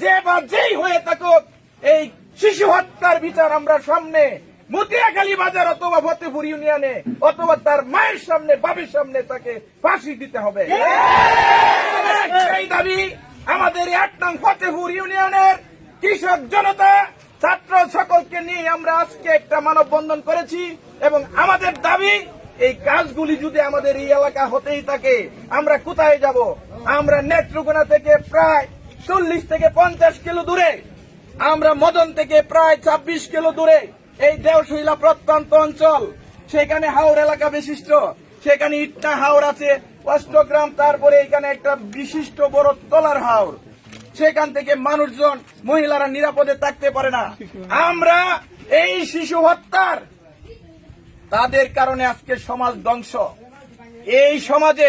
যে বা যেই হয়ে থাকুক, এই শিশু হত্যার বিচার আমরা সামনে মতিয়াখালী বাজার অথবা ফতেপুর ইউনিয়নে অথবা তার মায়ের সামনে বাবের সামনে তাকে ফাঁসি দিতে হবে। এই দাবি আমাদের আট নং ফতেপুর ইউনিয়নের কৃষক জনতা, ছাত্র সকলকে নিয়ে আমরা আজকে একটা মানববন্ধন করেছি এবং আমাদের দাবি, এই কাজগুলি যদি আমাদের এই এলাকা হতেই থাকে, আমরা কোথায় যাব? আমরা নেত্রকোনা থেকে প্রায় চল্লিশ থেকে পঞ্চাশ কিলো দূরে। আমরা মদন থেকে প্রায় ছাব্বিশ কিলো দূরে, এই দেওশৈলা প্রত্যন্ত অঞ্চল। সেখানে হাওড় এলাকা বিশিষ্ট। সেখানে ইটনা হাওড় আছে, অষ্টগ্রাম, তারপরে এখানে একটা বিশিষ্ট বড় তলার হাওড় সেখান থেকে মানুষজন, মহিলারা নিরাপদে থাকতে পারে না। আমরা এই শিশু হত্যার, তাদের কারণে আজকে সমাজ ধ্বংস। এই সমাজে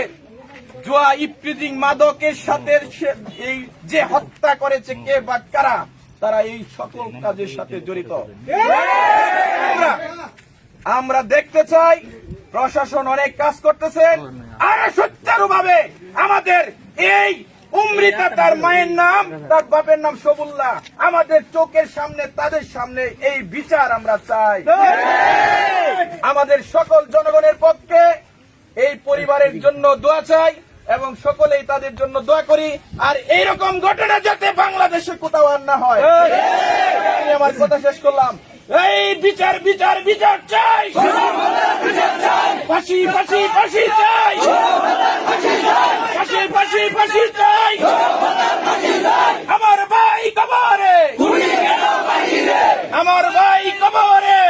জুয়া ইফ্রিজিং মাদকের সাথে এই যে হত্যা করেছে কে বা কারা, তারা এই সকল কাজের সাথে জড়িত। আমরা- দেখতে চাই, প্রশাসন অনেক কাজ করতেছেন আর সুচারুভাবে আমাদের এই উমরিতা তার মায়ের নাম, তার বাপের নাম সবুল্লাহ আমাদের চোখের সামনে, তাদের সামনে এই বিচার আমরা চাই। আমাদের সকল জনগণের পক্ষে এই পরিবারের জন্য দোয়া চাই। এবং সকলেই তাদের জন্য দোয়া করি। আর এইরকম ঘটনা যাতে বাংলাদেশে কোথাও আর না হয়। আমি আমার কথা শেষ করলাম। এই বিচার বিচার বিচার চাই। ফাঁসি ফাঁসি ফাঁসি চাই। ফাঁসি ফাঁসি ফাঁসি চাই। আমার ভাই কবরে। আমার ভাই কবরে।